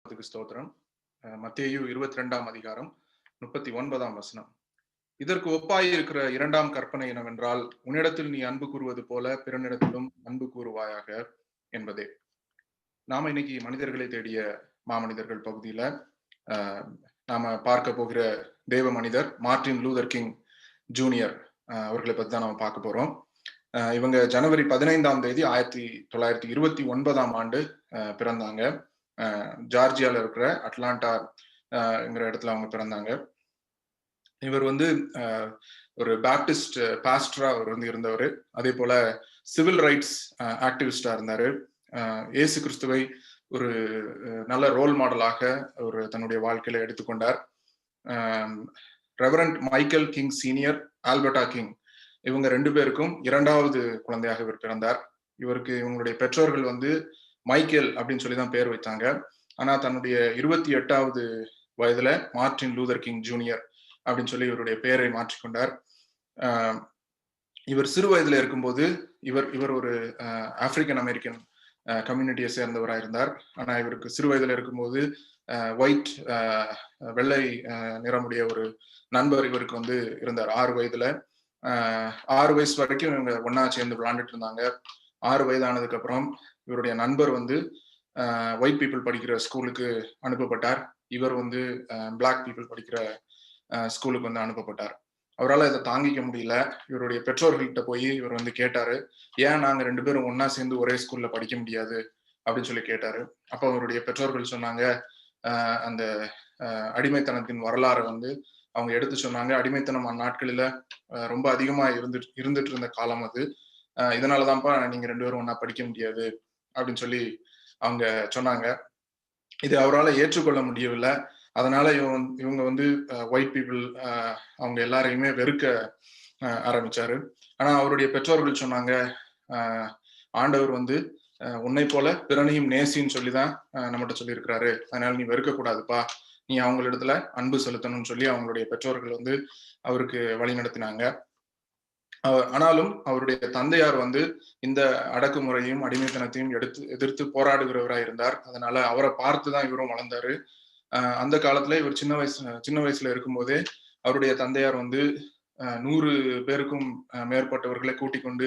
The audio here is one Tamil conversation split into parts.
நாமத்துக்கு ஸ்தோத்திரம். மத்தேயு இருபத்தி ரெண்டாம் அதிகாரம் முப்பத்தி ஒன்பதாம் வசனம். இதற்கு ஒப்பாயிருக்கிற இரண்டாம் கற்பனை என்னவென்றால் உன்னிடத்தில் நீ அன்பு கூறுவது போல பிறனிடத்திலும் அன்பு கூறுவாயாக என்பதே. நாம இன்னைக்கு மனிதர்களை தேடிய மாமனிதர்கள் பகுதியில ஆஹ், நாம பார்க்க போகிற தேவ மனிதர் மார்ட்டின் லூதர் கிங் ஜூனியர் அவர்களை பத்தி தான் நாம பார்க்க போறோம். ஆஹ், இவங்க ஜனவரி பதினைந்தாம் தேதி ஆயிரத்தி தொள்ளாயிரத்தி இருபத்தி ஒன்பதாம் ஆண்டு பிறந்தாங்க. ஜார்ஜியாவில் ஜார்ஜியால இருக்கிற அட்லாண்டா இடத்துல அவங்க பிறந்தாங்க. இவர் வந்து ஒரு பேப்டிஸ்ட் பாஸ்டரா அவர் வந்து இருந்தவர். அதே போல சிவில் ரைட்ஸ் ஆக்டிவிஸ்டா இருந்தாரு. இயேசு கிறிஸ்துவை ஒரு நல்ல ரோல் மாடலாக அவர் தன்னுடைய வாழ்க்கையில எடுத்துக்கொண்டார். Reverend Michael King senior Alberta King இவங்க ரெண்டு பேருக்கும் இரண்டாவது குழந்தையாக இவர் பிறந்தார். இவருக்கு இவங்களுடைய பெற்றோர்கள் வந்து மைக்கேல் அப்படின்னு சொல்லி தான் பேர் வைத்தாங்க. ஆனா தன்னுடைய இருபத்தி எட்டாவது வயதுல மார்டின் லூதர் கிங் ஜூனியர் அப்படின்னு சொல்லி இவருடைய பெயரை மாற்றிக்கொண்டார் ஆஹ் இவர் சிறு வயதுல இருக்கும்போது இவர் இவர் ஒரு ஆப்பிரிக்கன் அமெரிக்கன் கம்யூனிட்டியை சேர்ந்தவராக இருந்தார் ஆனா இவருக்கு சிறு வயதுல இருக்கும்போது ஒயிட் வெள்ளை நிறமுடைய ஒரு நண்பர் இவருக்கு வந்து இருந்தார். ஆறு வயதுல ஆஹ் ஆறு வயசு வரைக்கும் இவங்க ஒன்னா சேர்ந்து விளையாண்டுட்டு இருந்தாங்க. ஆறு வயதானதுக்கு அப்புறம் இவருடைய நண்பர் வந்து ஒயிட் பீப்புள் படிக்கிற ஸ்கூலுக்கு அனுப்பப்பட்டார். இவர் வந்து பிளாக் பீப்புள் படிக்கிற ஸ்கூலுக்கு வந்து அனுப்பப்பட்டார். அவரால் இதை தாங்கிக்க முடியல. இவருடைய பெற்றோர்கள்கிட்ட போய் இவர் வந்து கேட்டாரு ஏன் நாங்கள் ரெண்டு பேரும் ஒன்றா சேர்ந்து ஒரே ஸ்கூல்ல படிக்க முடியாது? அப்படின்னு சொல்லி கேட்டாரு. அப்போ அவருடைய பெற்றோர்கள் சொன்னாங்க அந்த அடிமைத்தனத்தின் வரலாறை வந்து அவங்க எடுத்து சொன்னாங்க. அடிமைத்தனம் அந்நாட்களில ரொம்ப அதிகமா இருந்துட்டு இருந்துட்டு இருந்த காலம் அது. இதனால இதனாலதான்ப்பா நீங்க ரெண்டு பேரும் ஒன்றா படிக்க முடியாது. அப்படின்னு சொல்லி அவங்க சொன்னாங்க. இது அவரால் ஏற்றுக்கொள்ள முடியவில்லை. அதனால இவன் இவங்க வந்து ஒயிட் பீப்புள் அவங்க எல்லாரையுமே வெறுக்க ஆரம்பிச்சாரு. ஆனா அவருடைய பெற்றோர்கள் சொன்னாங்க ஆண்டவர் வந்து உன்னை போல பிறனையும் நேசின்னு சொல்லிதான் நம்மகிட்ட சொல்லியிருக்கிறாரு. அதனால நீ வெறுக்க கூடாதுப்பா. நீ அவங்களிடத்துல அன்பு செலுத்தணும்னு சொல்லி அவங்களுடைய பெற்றோர்கள் வந்து அவருக்கு வழி நடத்தினாங்க. அவர் ஆனாலும் அவருடைய தந்தையார் வந்து இந்த அடக்குமுறையும் அடிமைத்தனத்தையும் எடுத்து எதிர்த்து போராடுகிறவராக இருந்தார். அதனால அவரை பார்த்து தான் இவரும் வளர்ந்தாரு. ஆஹ் அந்த காலத்துல இவர் சின்ன வயசு சின்ன வயசுல இருக்கும்போதே அவருடைய தந்தையார் வந்து நூறு பேருக்கும் மேற்பட்டவர்களை கூட்டிக் கொண்டு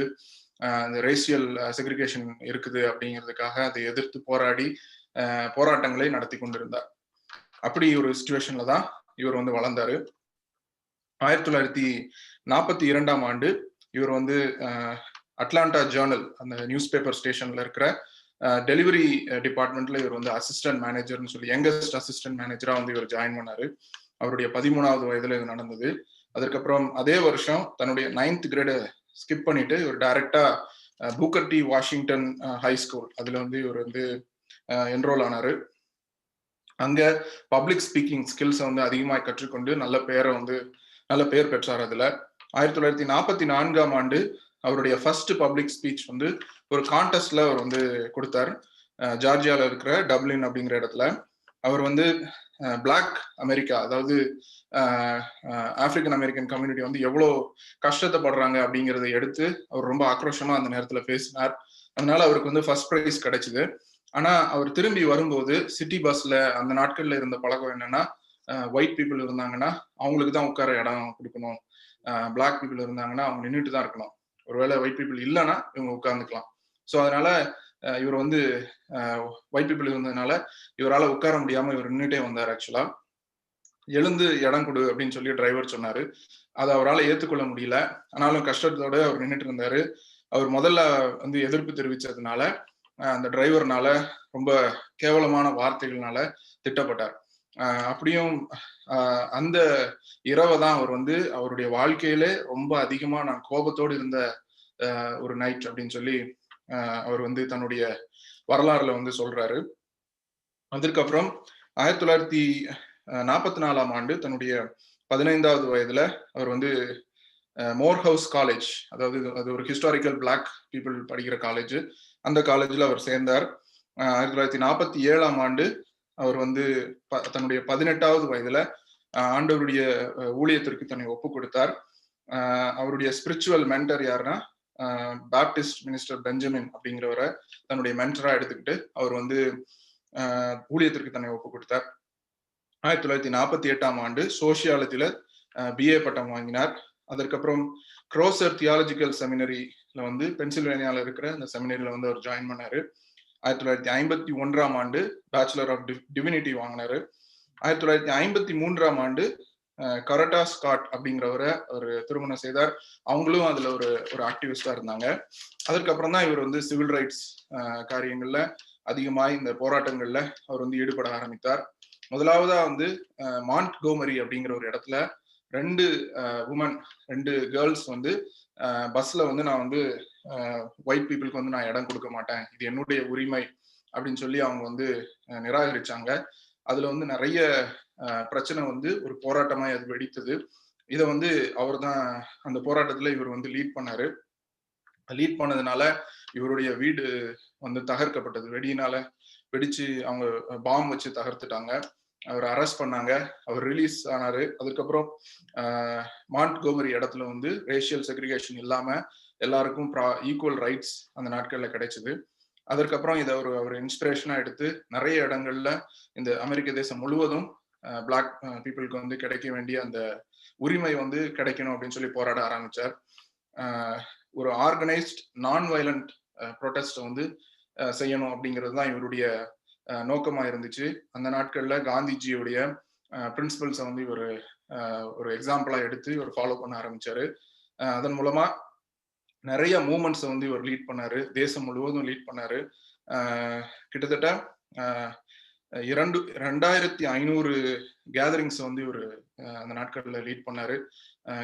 அந்த ரேசியல் செக்ரிகேஷன் இருக்குது அப்படிங்கிறதுக்காக அதை எதிர்த்து போராடி ஆஹ் போராட்டங்களை நடத்தி கொண்டிருந்தார். அப்படி ஒரு சுச்சுவேஷன்ல தான் இவர் வந்து வளர்ந்தாரு. ஆயிரத்தி தொள்ளாயிரத்தி நாற்பத்தி இரண்டாம் ஆண்டு இவர் வந்து அட்லாண்டா ஜேர்னல் அந்த நியூஸ் பேப்பர் ஸ்டேஷன்ல இருக்கிற டெலிவரி டிபார்ட்மெண்ட்ல இவர் வந்து அசிஸ்டன்ட் மேனேஜர்னு சொல்லி யங்கஸ்ட் அசிஸ்டன்ட் மேனேஜரா வந்து இவர் ஜாயின் பண்ணாரு. அவருடைய பதிமூணாவது வயதுல இது நடந்தது. அதற்கப்புறம் அதே வருஷம் தன்னுடைய நைன்த் கிரேடு ஸ்கிப் பண்ணிட்டு இவர் டைரக்டா புக்கர்டி வாஷிங்டன் ஹை ஸ்கூல் அதுல வந்து இவர் வந்து என்ரோல் ஆனாரு. அங்க பப்ளிக் ஸ்பீக்கிங் ஸ்கில்ஸை வந்து அதிகமாக கற்றுக்கொண்டு நல்ல பேரை வந்து நல்ல பெயர் பெற்றார் அதுல. ஆயிரத்தி தொள்ளாயிரத்தி நாற்பத்தி நான்காம் ஆண்டு அவருடைய ஃபர்ஸ்ட் பப்ளிக் ஸ்பீச் வந்து ஒரு கான்டெஸ்ட்ல அவர் வந்து கொடுத்தார். ஜார்ஜியால இருக்கிற டப்ளின் அப்படிங்கிற இடத்துல. அவர் வந்து பிளாக் அமெரிக்கா அதாவது ஆப்பிரிக்கன் அமெரிக்கன் கம்யூனிட்டி வந்து எவ்வளோ கஷ்டத்தைப்படுறாங்க அப்படிங்கிறத எடுத்து அவர் ரொம்ப ஆக்ரோஷமா அந்த நேரத்துல பேசினார். அதனால அவருக்கு வந்து ஃபர்ஸ்ட் ப்ரைஸ் கிடைச்சிது. ஆனா அவர் திரும்பி வரும்போது சிட்டி பஸ்ல அந்த நாட்கள்ல இருந்த பழக்கம் என்னன்னா ஒயிட் பீப்புள் இருந்தாங்கன்னா அவங்களுக்கு தான் உட்கார இடம் கொடுக்கணும். பிளாக் பீப்புள் இருந்தாங்கன்னா அவங்க நின்றுட்டு தான் இருக்கணும். ஒருவேளை ஒயிட் பீப்புள் இல்லைன்னா இவங்க உட்கார்ந்துக்கலாம். ஸோ அதனால இவர் வந்து ஒயிட் பீப்புள் இருந்ததுனால இவரால் உட்கார முடியாம இவர் நின்றுட்டே வந்தார் ஆக்சுவலா எழுந்து இடம் கொடு அப்படின்னு சொல்லி டிரைவர் சொன்னாரு. அதை அவரால் ஏற்றுக்கொள்ள முடியல. ஆனாலும் கஷ்டத்தோட அவர் நின்றுட்டு இருந்தாரு. அவர் முதல்ல வந்து எதிர்ப்பு தெரிவிச்சதுனால அந்த டிரைவர்னால ரொம்ப கேவலமான வார்த்தைகள்னால திட்டப்பட்டார். அப்படியும் அந்த இரவை தான் அவர் வந்து அவருடைய வாழ்க்கையிலே ரொம்ப அதிகமா நான் கோபத்தோடு இருந்த ஒரு நைட் அப்படின்னு சொல்லி அவர் வந்து தன்னுடைய வரலாறுல வந்து சொல்றாரு. அதற்கப்புறம் ஆயிரத்தி தொள்ளாயிரத்தி நாற்பத்தி நாலாம் ஆண்டு தன்னுடைய பதினைந்தாவது வயதுல அவர் வந்து மோர் ஹவுஸ் காலேஜ் அதாவது அது ஒரு ஹிஸ்டாரிக்கல் பிளாக் பீப்புள் படிக்கிற காலேஜ் அந்த காலேஜில் அவர் சேர்ந்தார். ஆயிரத்தி தொள்ளாயிரத்தி நாற்பத்தி ஏழாம் ஆண்டு அவர் வந்து தன்னுடைய பதினெட்டாவது வயதுல ஆண்டவருடைய ஊழியத்திற்கு தன்னை ஒப்பு கொடுத்தார் அவருடைய ஸ்பிரிச்சுவல் மென்டர் யாருன்னா பாப்டிஸ்ட் மினிஸ்டர் பெஞ்சமின் அப்படிங்கிறவரை தன்னுடைய மென்டரா எடுத்துக்கிட்டு அவர் வந்து ஊழியத்திற்கு தன்னை ஒப்பு கொடுத்தார் ஆயிரத்தி தொள்ளாயிரத்தி நாற்பத்தி எட்டாம் ஆண்டு சோசியாலஜில பிஏ பட்டம் வாங்கினார். அதற்கப்புறம் க்ரோசர் தியாலஜிக்கல் செமினரியில வந்து பென்சில்வேனியால இருக்கிற அந்த செமினரியில வந்து அவர் ஜாயின் பண்ணாரு. ஆயிரத்தி தொள்ளாயிரத்தி ஐம்பத்தி ஒன்றாம் ஆண்டு பேச்சுலர் ஆஃப் டிவினிட்டி வாங்கினாரு. ஆயிரத்தி தொள்ளாயிரத்தி ஐம்பத்தி மூன்றாம் ஆண்டு கரட்டா ஸ்காட் அப்படிங்கிறவரை அவர் திருமணம் செய்தார். அவங்களும் அதுல ஒரு ஒரு ஆக்டிவிஸ்டா இருந்தாங்க. அதற்கப்புறம் தான் இவர் வந்து சிவில் ரைட்ஸ் காரியங்கள்ல அதிகமாக இந்த போராட்டங்கள்ல அவர் வந்து ஈடுபட ஆரம்பித்தார். முதலாவதா வந்து மாண்ட் கோமரி அப்படிங்கிற ஒரு இடத்துல ரெண்டு உமன் ரெண்டு கேர்ள்ஸ் வந்து பஸ்ல வந்து நான் வந்து ஒயிட் பீப்புளுக்கு வந்து நான் இடம் கொடுக்க மாட்டேன். இது என்னுடைய உரிமை அப்படின்னு சொல்லி அவங்க வந்து நிராகரிச்சாங்க. அதுல வந்து நிறைய பிரச்சனை வந்து ஒரு போராட்டமா அது வெடித்தது. இதை வந்து அவர் தான் அந்த போராட்டத்துல இவர் வந்து லீட் பண்ணாரு. லீட் பண்ணதுனால இவருடைய வீடு வந்து தகர்க்கப்பட்டது. வெடியினால வெடிச்சு அவங்க பாம் வச்சு தகர்த்துட்டாங்க. அவர் அரெஸ்ட் பண்ணாங்க. அவர் ரிலீஸ் ஆனாரு. அதுக்கப்புறம் மாண்ட் கோமரி இடத்துல வந்து ரேஷியல் செக்ரிகேஷன் இல்லாம எல்லாருக்கும் ஈக்குவல் ரைட்ஸ் அந்த நாட்கள்ல கிடைச்சது. அதற்கப்புறம் இதை ஒரு அவர் இன்ஸ்பிரேஷனா எடுத்து நிறைய இடங்கள்ல இந்த அமெரிக்க தேசம் முழுவதும் பிளாக் பீப்புளுக்கு வந்து கிடைக்க வேண்டிய அந்த உரிமை வந்து கிடைக்கணும் அப்படின்னு சொல்லி போராட ஆரம்பிச்சார். ஒரு ஆர்கனைஸ்ட் நான் வயலண்ட் ப்ரொட்டஸ்ட் வந்து செய்யணும் அப்படிங்கிறது தான் இவருடைய நோக்கமா இருந்துச்சு அந்த நாட்கள்ல காந்திஜியுடைய பிரின்சிபல்ஸை வந்து இவர் ஒரு எக்ஸாம்பிளா எடுத்து இவர் ஃபாலோ பண்ண ஆரம்பிச்சாரு. அதன் மூலமா நிறைய மூமெண்ட்ஸை வந்து இவர் லீட் பண்ணாரு. தேசம் முழுவதும் லீட் பண்ணாரு. கிட்டத்தட்ட இரண்டு ரெண்டாயிரத்தி ஐநூறு கேதரிங்ஸ் வந்து இவர் அந்த நாட்கள்ல லீட் பண்ணாரு.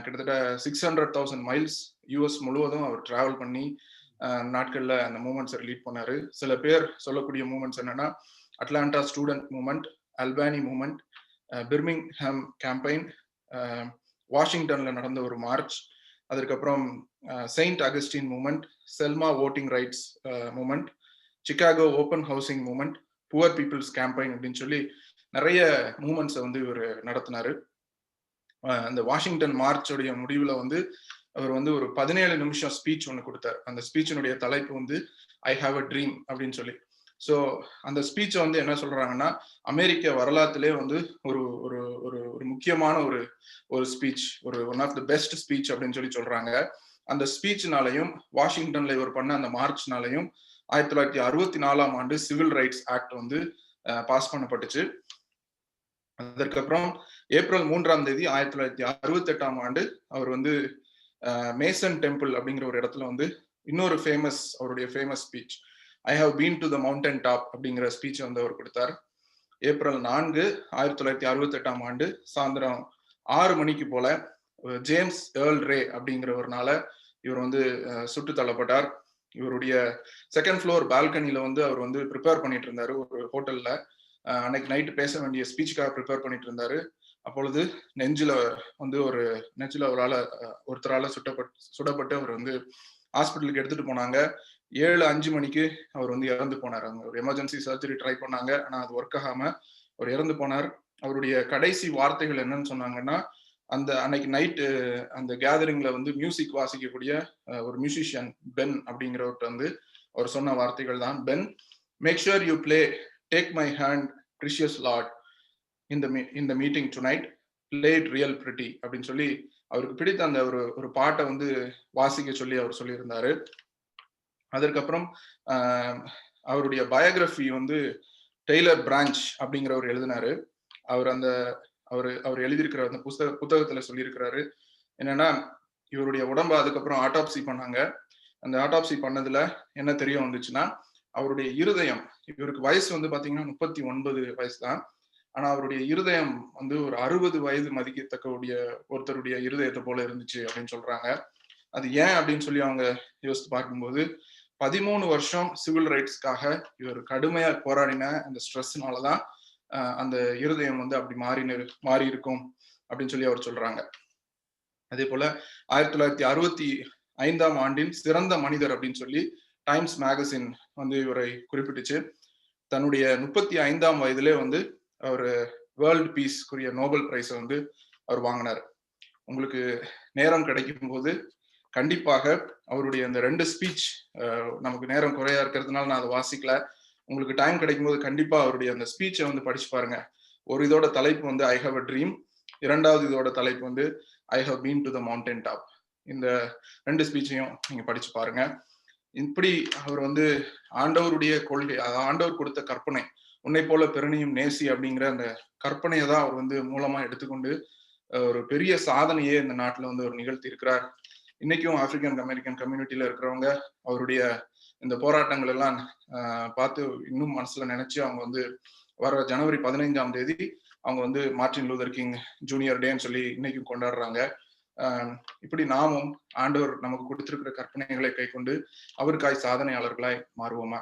கிட்டத்தட்ட six hundred thousand miles US முழுவதும் அவர் டிராவல் பண்ணி நாட்களில் அந்த மூமெண்ட்ஸை லீட் பண்ணாரு. சில பேர் சொல்லக்கூடிய மூமெண்ட்ஸ் என்னன்னா Atlanta student movement Albany movement Birmingham campaign வாஷிங்டன்ல நடந்த ஒரு மார்ச் அதற்கப்புறம் Saint Augustine movement Selma voting rights movement Chicago open housing movement poor people's campaign அப்படின்னு சொல்லி நிறைய மூமெண்ட்ஸை வந்து இவர் நடத்தினாரு. அந்த வாஷிங்டன் மார்ச்சோடைய முடிவில் வந்து அவர் வந்து ஒரு பதினேழு நிமிஷம் ஸ்பீச் ஒன்று கொடுத்தார். அந்த ஸ்பீச்சினுடைய தலைப்பு வந்து ஐ ஹாவ் அ ட்ரீம் அப்படின்னு சொல்லி. ஸோ அந்த ஸ்பீச்சை வந்து என்ன சொல்றாங்கன்னா அமெரிக்க வரலாற்றிலே வந்து ஒரு ஒரு ஒரு ஒரு முக்கியமான ஒரு ஒரு ஸ்பீச் ஒரு one of the best speech அப்படின்னு சொல்லி சொல்றாங்க. அந்த ஸ்பீச்னாலையும் வாஷிங்டன்ல இவர் பண்ண அந்த மார்ச்னாலையும் ஆயிரத்தி தொள்ளாயிரத்தி அறுபத்தி நாலாம் ஆண்டு சிவில் ரைட்ஸ் ஆக்ட் வந்து பாஸ் பண்ணப்பட்டுச்சு. அதற்கப்புறம் ஏப்ரல் மூன்றாம் தேதி ஆயிரத்தி தொள்ளாயிரத்தி அறுபத்தி எட்டாம் ஆண்டு அவர் வந்து மேசன் டெம்பிள் அப்படிங்கிற ஒரு இடத்துல வந்து இன்னொரு ஃபேமஸ் அவருடைய famous speech I have been to the mountain top அப்படிங்கிற ஸ்பீச் வந்து அவர் கொடுத்தார். ஏப்ரல் நான்கு ஆயிரத்தி தொள்ளாயிரத்தி அறுபத்தி எட்டாம் ஆண்டு சாயந்தரம் ஆறு மணிக்கு போல ஜேம்ஸ் ஏர்ல் ரே அப்படிங்கிறவர்னால இவர் வந்து சுட்டு தள்ளப்பட்டார். இவருடைய செகண்ட் ஃப்ளோர் பால்கனியில வந்து அவர் வந்து ப்ரிப்பேர் பண்ணிட்டு இருந்தாரு ஒரு ஹோட்டல்ல அன்னைக்கு நைட்டு பேச வேண்டிய ஸ்பீச்சுக்காக ப்ரிப்பேர் பண்ணிட்டு இருந்தாரு. அப்பொழுது நெஞ்சில வந்து ஒரு நெஞ்சில அவரால் ஒருத்தரால சுட்டப்பட்டு சுடப்பட்டு அவர் வந்து ஹாஸ்பிட்டலுக்கு எடுத்துட்டு போனாங்க. ஏழு அஞ்சு மணிக்கு அவர் வந்து இறந்து போனார். அவங்க ஒரு எமர்ஜென்சி சர்ஜரி ட்ரை பண்ணாங்க. ஆனா அது ஒர்க் ஆகாம அவர் இறந்து போனார். அவருடைய கடைசி வார்த்தைகள் என்னன்னு சொன்னாங்கன்னா அந்த அன்னைக்கு நைட்டு அந்த கேதரிங்ல வந்து மியூசிக் வாசிக்கக்கூடிய ஒரு மியூசிஷியன் பென் அப்படிங்கிறவர்கிட்ட வந்து அவர் சொன்ன வார்த்தைகள் தான். Ben make sure you play take my hand precious Lord இந்த இந்த மீட்டிங் டு நைட் ரியல் பிரிட்டி அப்படின்னு சொல்லி அவருக்கு பிடித்த அந்த ஒரு ஒரு பாட்டை வந்து வாசிக்க சொல்லி அவர் சொல்லியிருந்தாரு. அதற்கப்புறம் அவருடைய பயோகிராஃபி வந்து டெய்லர் பிரான்ச் அப்படிங்கிறவர் எழுதினாரு. அவர் அந்த அவர் அவர் எழுதியிருக்கிற அந்த புஸ்தக புத்தகத்துல சொல்லியிருக்கிறாரு. என்னன்னா இவருடைய உடம்ப அதுக்கப்புறம் ஆட்டாப்சி பண்ணாங்க. அந்த ஆட்டாப்சி பண்ணதுல என்ன தெரிய வந்துச்சுன்னா அவருடைய இருதயம் இவருக்கு வயசு வந்து பாத்தீங்கன்னா முப்பத்தி ஒன்பது வயசு தான் ஆனா அவருடைய இருதயம் வந்து ஒரு அறுபது வயது மதிக்கத்தக்கக்கூடிய ஒருத்தருடைய இருதயத்தை போல இருந்துச்சு அப்படின்னு சொல்றாங்க. அது ஏன் அப்படின்னு சொல்லி அவங்க யோசித்து பார்க்கும்போது பதிமூணு வருஷம் சிவில் ரைட்ஸ்க்காக இவர் கடுமையா போராடின அந்த ஸ்ட்ரெஸ்னாலதான் அந்த இருதயம் வந்து அப்படி மாறி மாறி இருக்கும் அப்படின்னு சொல்லி அவர் சொல்றாங்க. அதே போல ஆயிரத்தி தொள்ளாயிரத்தி அறுபத்தி ஐந்தாம் ஆண்டின் சிறந்த மனிதர் அப்படின்னு சொல்லி டைம்ஸ் மேகசின் வந்து இவரை குறிப்பிட்டுச்சு. தன்னுடைய முப்பத்தி ஐந்தாம் வயதிலே வந்து அவர் வேர்ல்டு பீஸ்க்குரிய நோபல் பிரைஸை வந்து அவர் வாங்கினார். உங்களுக்கு நேரம் கிடைக்கும் போது கண்டிப்பாக அவருடைய அந்த ரெண்டு ஸ்பீச் நமக்கு நேரம் குறையா இருக்கிறதுனால நான் அதை வாசிக்கல. உங்களுக்கு டைம் கிடைக்கும் போது கண்டிப்பா அவருடைய அந்த ஸ்பீச்சை வந்து படிச்சு பாருங்க. ஒரு இதோட தலைப்பு வந்து ஐ ஹவ் அ ட்ரீம் இரண்டாவது இதோட தலைப்பு வந்து I have been to the mountain top இந்த ரெண்டு ஸ்பீச்சையும் நீங்க படிச்சு பாருங்க. இப்படி அவர் வந்து ஆண்டவருடைய கொள்கை ஆண்டவர் கொடுத்த கற்பனை உன்னை போல பெருணையும் நேசி அப்படிங்கிற அந்த கற்பனையை தான் அவர் வந்து மூலமா எடுத்துக்கொண்டு ஒரு பெரிய சாதனையே இந்த நாட்டுல வந்து ஒரு நிகழ்த்தி இருக்கிறார் இன்னைக்கும் ஆப்பிரிக்கன் அமெரிக்கன் கம்யூனிட்டியில இருக்கிறவங்க அவருடைய இந்த போராட்டங்கள் எல்லாம் பார்த்து இன்னும் மனசுல நினைச்சு அவங்க வந்து வர ஜனவரி பதினைஞ்சாம் தேதி அவங்க வந்து மார்டின் லூதர் கிங் ஜூனியர் டேன்னு சொல்லி இன்னைக்கும் கொண்டாடுறாங்க. இப்படி நாமும் ஆண்டவர் நமக்கு கொடுத்திருக்கிற கற்பனைகளை கை கொண்டு அவருக்காய் சாதனையாளர்களாய் மாறுவோமா?